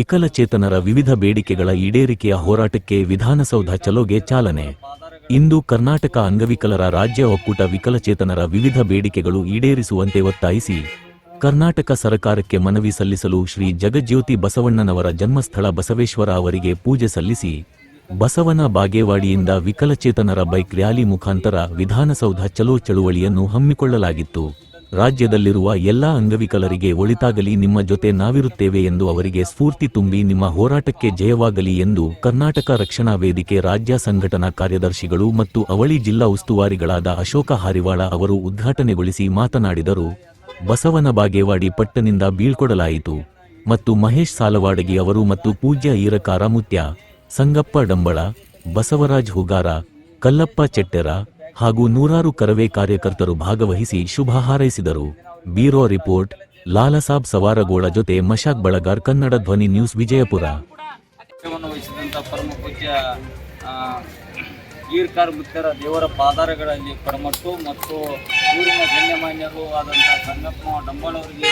ವಿಕಲಚೇತನರ ವಿವಿಧ ಬೇಡಿಕೆಗಳ ಈಡೇರಿಕೆಯ ಹೋರಾಟಕ್ಕೆ ವಿಧಾನಸೌಧ ಚಲೋಗೆ ಚಾಲನೆ. ಇಂದು ಕರ್ನಾಟಕ ಅಂಗವಿಕಲರ ರಾಜ್ಯ ಒಕ್ಕೂಟ ವಿಕಲಚೇತನರ ವಿವಿಧ ಬೇಡಿಕೆಗಳು ಈಡೇರಿಸುವಂತೆ ಒತ್ತಾಯಿಸಿ, ಕರ್ನಾಟಕ ಸರ್ಕಾರಕ್ಕೆ ಮನವಿ ಸಲ್ಲಿಸಲು ಶ್ರೀ ಜಗಜ್ಯೋತಿ ಬಸವಣ್ಣನವರ ಜನ್ಮಸ್ಥಳ ಬಸವೇಶ್ವರ ಅವರಿಗೆ ಪೂಜೆ ಸಲ್ಲಿಸಿ, ಬಸವನ ಬಾಗೇವಾಡಿಯಿಂದ ವಿಕಲಚೇತನರ ಬೈಕ್ ರ್ಯಾಲಿ ಮುಖಾಂತರ ವಿಧಾನಸೌಧ ಚಲೋ ಚಳುವಳಿಯನ್ನು ಹಮ್ಮಿಕೊಳ್ಳಲಾಗಿತ್ತು. ರಾಜ್ಯದಲ್ಲಿರುವ ಎಲ್ಲಾ ಅಂಗವಿಕಲರಿಗೆ ಒಳಿತಾಗಲಿ, ನಿಮ್ಮ ಜೊತೆ ನಾವಿರುತ್ತೇವೆ ಎಂದು ಅವರಿಗೆ ಸ್ಫೂರ್ತಿ ತುಂಬಿ, ನಿಮ್ಮ ಹೋರಾಟಕ್ಕೆ ಜಯವಾಗಲಿ ಎಂದು ಕರ್ನಾಟಕ ರಕ್ಷಣಾ ವೇದಿಕೆ ರಾಜ್ಯ ಸಂಘಟನಾ ಕಾರ್ಯದರ್ಶಿಗಳು ಮತ್ತು ಅವಳಿ ಜಿಲ್ಲಾ ಉಸ್ತುವಾರಿಗಳಾದ ಅಶೋಕ ಹಾರಿವಾಳ ಅವರು ಉದ್ಘಾಟನೆಗೊಳಿಸಿ ಮಾತನಾಡಿದರು. ಬಸವನ ಬಾಗೇವಾಡಿ ಪಟ್ಟನಿಂದ ಬೀಳ್ಕೊಡಲಾಯಿತು ಮತ್ತು ಮಹೇಶ್ ಸಾಲವಾಡಗಿ ಅವರು ಮತ್ತು ಪೂಜ್ಯ ಈರಕಾರ ಮುತ್ಯ ಸಂಗಪ್ಪ ಡಂಬಳ, ಬಸವರಾಜ್ ಹುಗಾರ, ಕಲ್ಲಪ್ಪ ಚೆಟ್ಟೆರ ಹಾಗೂ ನೂರಾರು ಕರವೇ ಕಾರ್ಯಕರ್ತರು ಭಾಗವಹಿಸಿ ಶುಭ ಹಾರೈಸಿದರು. ಬ್ಯೂರೋ ರಿಪೋರ್ಟ್ ಲಾಲಸಾಬ್ ಸವಾರಗೋಳ ಜೊತೆ ಮಶಾಕ್ ಬಳಗಾರ್, ಕನ್ನಡ ಧ್ವನಿ ನ್ಯೂಸ್ ವಿಜಯಪುರ. ಈರ್ಕಾರ್ ಮುತ್ಯರ ದೇವರ ಪಾದಾರಗಳಲ್ಲಿ ಪರಮಟ್ಟು ಮತ್ತು ಊರಿನ ಗಣ್ಯಮಾನ್ಯರು ಆದಂಥ ಸಂಗಪ್ಪ ಡಂಬಳವರಿಗೆ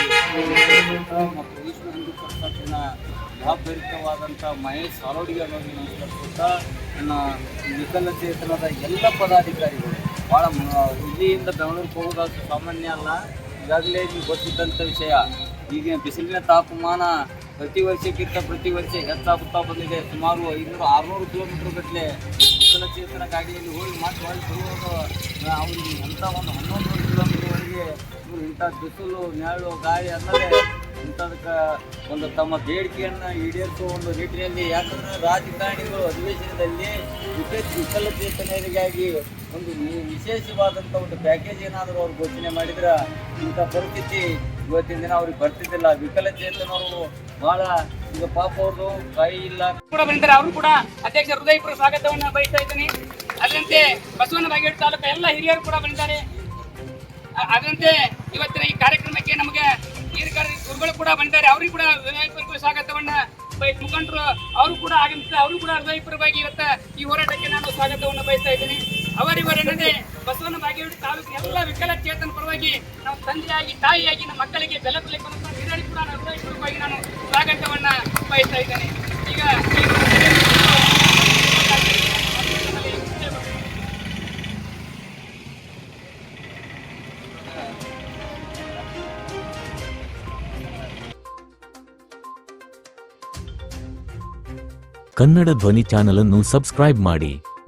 ಮತ್ತು ವಿಶ್ವ ಹಿಂದೂ ಪರಿಷತ್ತಿನ ಜವಾಬ್ದಾರಿತವಾದಂಥ ಮಹೇಶ್ ಸಾರೋಡಿಗೆ ಅವರಿಗೆ ನಮಸ್ಕರಿಸುತ್ತಾ ನನ್ನ ವಿಕಲಚೇತನದ ಎಲ್ಲ ಪದಾಧಿಕಾರಿಗಳು. ಭಾಳ ಇಲ್ಲಿಯಿಂದ ಬೆಂಗಳೂರಿಗೆ ಹೋಗೋದು ಸಾಮಾನ್ಯ ಅಲ್ಲ. ಈಗಾಗಲೇ ಗೊತ್ತಿದ್ದಂಥ ವಿಷಯ. ಈಗ ಬಿಸಿಲಿನ ತಾಪಮಾನ ಪ್ರತಿ ವರ್ಷಕ್ಕಿಂತ ಪ್ರತಿ ವರ್ಷ ಹೆಚ್ಚಾಗುತ್ತಾ ಬಂದಿದೆ. ಸುಮಾರು ಐನೂರು, ಆರುನೂರು ಕಿಲೋಮೀಟರ್ ಗಟ್ಟಲೆ ವಿಕಲಚೇತನ ಗಾಡಿಯಲ್ಲಿ ಹೋಗಿ ಮತ್ತೆ ಹೊಳ್ಳಿ ಬರುವಾಗ ಅವ್ರಿಗೆ ಅಂತ ಒಂದು ಹನ್ನೊಂದು ಕಿಲೋಮೀಟರ್ವರೆಗೆ ಇವರು ಇಂಥ ಬಿಸಿಲು ನೆರಳು ಗಾಳಿ ಅನ್ನೋದೇ ಇಂಥದಕ್ಕೆ ಒಂದು ತಮ್ಮ ಬೇಡಿಕೆಯನ್ನು ಈಡೇರಿಸುವ ಒಂದು ನಿಟ್ಟಿನಲ್ಲಿ ಯಾಕಂದರೆ ರಾಜಕಾರಣಿಗಳು ಅಧಿವೇಶನದಲ್ಲಿ ವಿಕಲಚೇತನರಿಗಾಗಿ ಒಂದು ವಿಶೇಷವಾದಂಥ ಒಂದು ಪ್ಯಾಕೇಜ್ ಏನಾದರೂ ಅವ್ರು ಘೋಷಣೆ ಮಾಡಿದ್ರೆ ಇಂಥ ಪರಿಸ್ಥಿತಿ ಇವತ್ತಿನ ದಿನ ಅವ್ರಿಗೆ ಬರ್ತಿದ್ದಿಲ್ಲ. ವಿಕಲಚೇತನವರು ಬಹಳ ಈಗ ಪಾಪ ಅವ್ರದ್ದು ಕೈ ಇಲ್ಲ. ಕೂಡ ಬಂದಿದ್ದಾರೆ. ಅವರು ಕೂಡ ಅಧ್ಯಕ್ಷ ಹೃದಯಪುರ ಸ್ವಾಗತವನ್ನು ಬಯಸ್ತಾ ಇದ್ದೀನಿ. ಅದರಂತೆ ಬಸವನ ಬಾಗೇವಾಡಿ ತಾಲೂಕು ಎಲ್ಲ ಹಿರಿಯರು ಕೂಡ ಬಂದಿದ್ದಾರೆ. ಅದರಂತೆ ಇವತ್ತಿನ ಈ ಕಾರ್ಯಕ್ರಮಕ್ಕೆ ನಮಗೆ ಹಿರಿಯ ಗುರುಗಳು ಕೂಡ ಬಂದಿದ್ದಾರೆ. ಅವರಿಗೂ ಕೂಡ ಹೃದಯಪೂರ್ವಕ ಸ್ವಾಗತವನ್ನ ಮುಖಂಡರು ಅವರು ಕೂಡ ಆಗಮಿಸಿದ ಅವರು ಕೂಡ ಹೃದಯಪೂರ್ವವಾಗಿ ಇವತ್ತ ಈ ಹೋರಾಟಕ್ಕೆ ನಾನು ಸ್ವಾಗತವನ್ನು ಬಯಸ್ತಾ ಇದ್ದೀನಿ. ಅವರಿವರೆನ್ನದೆ ಬಸವನ ಬಾಗೇವಾಡಿ ತಾಲೂಕಿನ ಎಲ್ಲ ವಿಕಲಚೇತನ ಪರವಾಗಿ ನಾವು ತಂದೆಯಾಗಿ, ತಾಯಿಯಾಗಿ ನಮ್ಮ ಮಕ್ಕಳಿಗೆ ಬೆಲ ಬೆಲೆ ಕೊಡುವಂತ ಕೂಡ ಹೃದಯಪೂರ್ವಕವಾಗಿ ನಾನು ಸ್ವಾಗತವನ್ನ ಬಯಸ್ತಾ ಇದ್ದೇನೆ. ಈಗ ಕನ್ನಡ ಧ್ವನಿ ಚಾನಲ್ ಅನ್ನು ಸಬ್ಸ್ಕ್ರೈಬ್ ಮಾಡಿ.